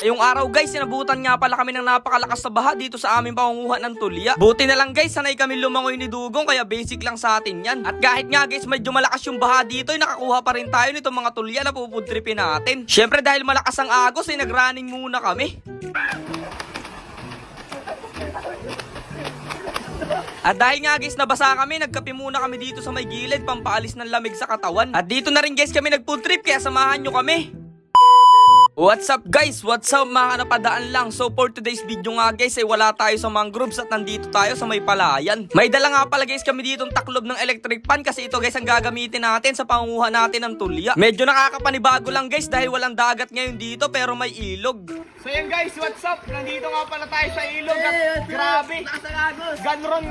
Yung araw guys, sinabutan nga pala kami ng napakalakas na baha dito sa aming pangunguha ng tulya. Buti na lang guys, sanay kami lumangoy ni Dugong kaya basic lang sa atin yan. At kahit nga guys, medyo malakas yung baha dito, ay nakakuha pa rin tayo nitong mga tulya na pupudripin natin. Syempre dahil malakas ang agos, ay nagrunning muna kami. At dahil nga guys nabasa kami, nagkape muna kami dito sa may gilid pampaalis ng lamig sa katawan. At dito na rin guys kami nag-food trip kaya samahan nyo kami. What's up guys? What's up mga napadaan lang? So for today's video nga guys ay wala tayo sa mangroves at nandito tayo sa may palayan. May dala nga pala guys kami dito taklob ng electric pan kasi ito guys ang gagamitin natin sa pangunguha natin ng tulya. Medyo nakakapanibago lang guys dahil walang dagat ngayon dito pero may ilog. So yan guys, what's up? Nandito nga pala tayo sa ilog at grabe. Ganron,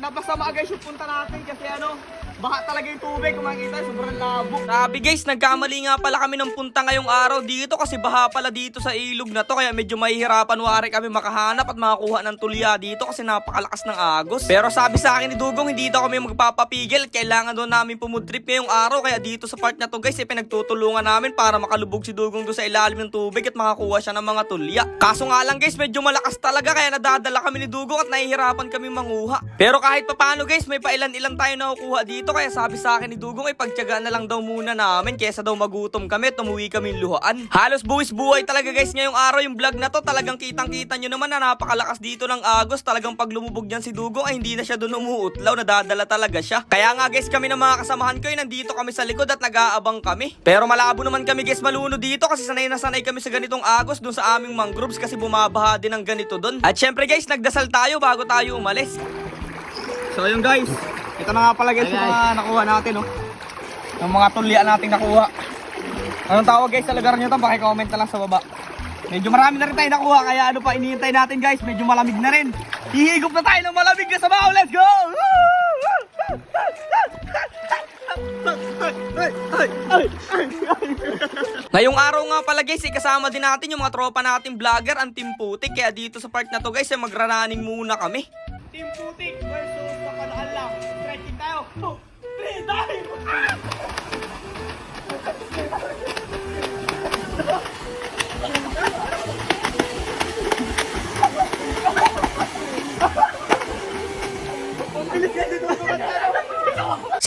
napasama guys yung punta natin kasi ano, baka talaga yung tubig kung makikita, sobrang labo. Sabi guys, nagkamali nga pala kami ng punta ngayong araw dito kasi baha pala dito sa ilog na to kaya medyo mahihirapan wari kami makahanap at makakuha ng tulya dito kasi napakalakas ng agos. Pero sabi sa akin ni Dugong, hindi daw kami magpapapigil kailangan doon namin pumudrip ngayong araw kaya dito sa part na to guys, ay pinagtutulungan namin para makalubog si Dugong doon sa ilalim ng tubig at makakuha siya ng mga tulya. Kaso nga lang guys, medyo malakas talaga kaya nadadala kami ni Dugong at nahihirapan kami manguha. Pero kahit papano guys, may pailan-ilan tayo nakukuha dito kaya sabi sa akin ni Dugong ay pagtyagaan na lang daw muna namin kesa daw magutom kami at umuwi kami luhaan. Halos buwis buhay talaga guys ngayong araw yung vlog na to talagang kitang kita nyo naman na napakalakas dito ng agos talagang pag lumubog dyan si Dugong ay hindi na siya doon umuutlaw nadadala talaga siya. Kaya nga guys kami ng mga kasamahan ko ay nandito kami sa likod at nag-aabang kami. Pero malabo naman kami guys maluno dito kasi sanay na sanay kami sa ganitong agos doon sa aming mangroves kasi bumabaha din ng ganito doon. At syempre guys nagdasal tayo bago tayo umalis. So yun guys, ito na nga pala guys yung mga nakuha natin oh. Yung mga tulya nating nakuha. Anong tawag guys sa lugar nyo to? Pakicomment na lang sa baba. Medyo marami na rin tayo nakuha kaya ano pa iniintay natin guys, medyo malamig na rin. Hihigop na tayo ng malamig na sabaw, let's go! Ay, ay, ay, ay, ay. Ngayong araw nga pala guys, eh, kasama din natin yung mga tropa nating vlogger, ang Team Putik. Kaya dito sa part na to guys, eh, magraraning muna kami. Team Putik versus Pakalaan lang. Stretching tayo. 2, 3, dive!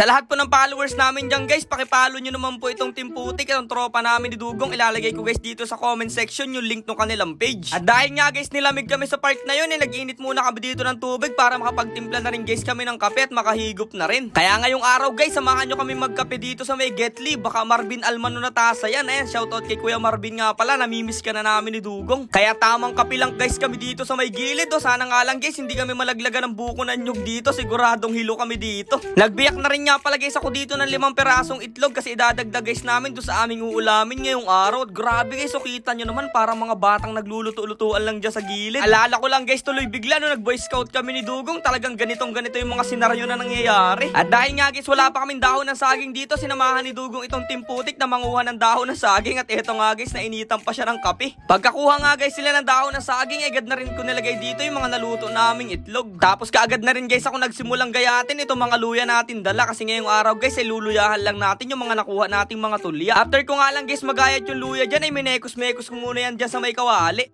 Sa lahat po ng followers namin dyan guys, pakipalo nyo naman po itong Team Putik, itong tropa namin ni Dugong. Ilalagay ko guys dito sa comment section yung link ng kanilang page. At dahil nga guys, nilamig kami sa part na yun, eh, nag-init muna kami dito ng tubig para makapagtimpla na rin guys kami ng kape at makahigop na rin. Kaya ngayong araw guys, samahan nyo kami magkape dito sa may Getly. Baka Marvin Almano na tasa yan. Ayan, shoutout kay Kuya Marvin nga pala, namimiss ka na namin ni Dugong. Kaya tamang kape lang guys kami dito sa may gilid. O sana nga lang guys, hindi kami malaglagan ng buko ng nyug dito. Siguradong hilo kami dito. Nagbiyak na rin nga pala guys ako dito ng limang perasong itlog kasi idadagdag guys namin doon sa aming uulamin ngayong araw. Grabe guys, so kita nyo naman parang mga batang nagluluto-lutuan lang dyan sa gilid. Alala ko lang guys, tuloy bigla no nag-boy scout kami ni Dugong. Talagang ganitong ganito yung mga senaryo na nangyayari. At dahil nga guys, wala pa kaming dahon ng saging dito, sinamahan ni Dugong itong timputik na manguha ng dahon ng saging. At eto nga guys, nainitan pa siya ng kape. Pagkakuha nga guys sila ng dahon ng saging, agad na rin ko nilagay dito yung mga naluto naming itlog. Tapos kaagad na rin guys ako nagsimulang gayatin itong mga luya natin dala kasi ngayong araw guys ay luluyahan lang natin yung mga nakuha nating mga tulya. After ko nga lang guys magayat yung luya dyan ay minekos-mekos ko muna yan dyan sa may kawali.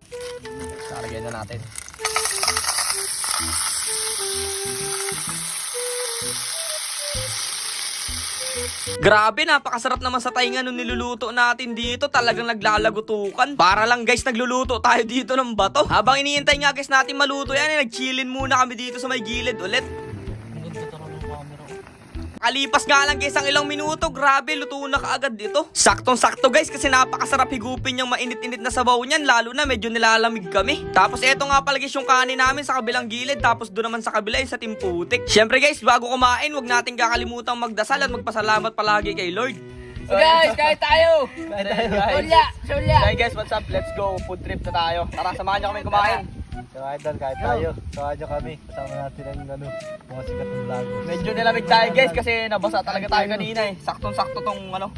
Lalagyan na natin. Grabe, napakasarap naman sa tainga nung niluluto natin dito. Talagang naglalagutukan. Para lang guys, nagluluto tayo dito ng bato. Habang iniintay nga guys natin maluto yan, eh, nag-chillin muna kami dito sa may gilid ulit. Kalipas nga lang guys ang ilang minuto, grabe, luto na kaagad dito. Saktong-sakto guys kasi napakasarap higupin yung mainit-init na sabaw niyan, lalo na medyo nilalamig kami. Tapos eto nga pala guys yung kanin namin sa kabilang gilid, tapos doon naman sa kabila yung sa timputik. Syempre guys, bago kumain, wag natin kakalimutan magdasal at magpasalamat palagi kay Lord. So guys, kahit tayo! Kaya tayo guys. Sulya! Sulya! Hey guys, what's up? Let's go. Food trip na tayo. Tara, samahan niyo kami kumain. So idol, kahit tayo, samahan nyo kami. Kasama natin ang ano, mga sikat ng vlogger. Medyo nilamig tayo guys kasi nabasa talaga tayo kanina eh. Saktong-sakto tong ano,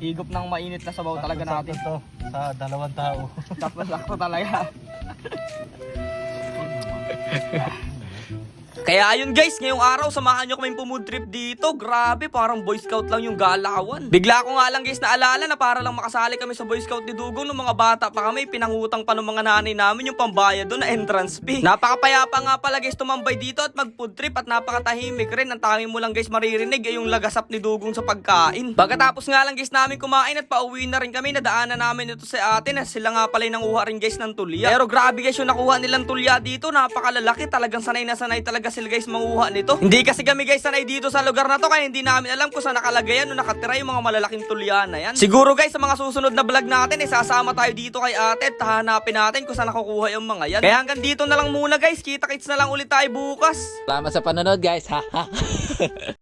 higop ng mainit na sabaw talaga natin. to sa dalawang tao. Sakto-sakto talaga. Kaya ayun guys, ngayong araw samahan nyo kami pumud trip dito. Grabe, parang boy scout lang yung galawan. Bigla ko nga lang guys naalala na para lang makasali kami sa boy scout ni Dugong nung mga bata pa kami, pinangutang pa ng mga nanay namin yung pambayad doon na entrance fee. Napakapayapa nga pala guys tumambay dito at mag food trip at napakatahimik rin. Ang tanging mo lang guys maririnig ay yung lagasap ni Dugong sa pagkain. Pagkatapos nga lang guys namin kumain at pauwi na rin kami, nadaanan namin ito sa atin na sila nga pala yung nanguha rin guys ng tulya. Pero grabe guys yung nakuha nilang tulya dito, napakalalaki. Talagang sanay na sanay talaga sila guys manguha nito. Hindi kasi kami guys sanay dito sa lugar na to kaya hindi namin alam kung saan nakalagay yan o nakatira yung mga malalaking tulya na yan. Siguro guys sa mga susunod na vlog natin, isasama tayo dito kay ate at hahanapin natin kung saan nakukuha yung mga yan. Kaya hanggang dito na lang muna guys, kita kits na lang ulit tayo bukas. Salamat sa panonood guys. Ha.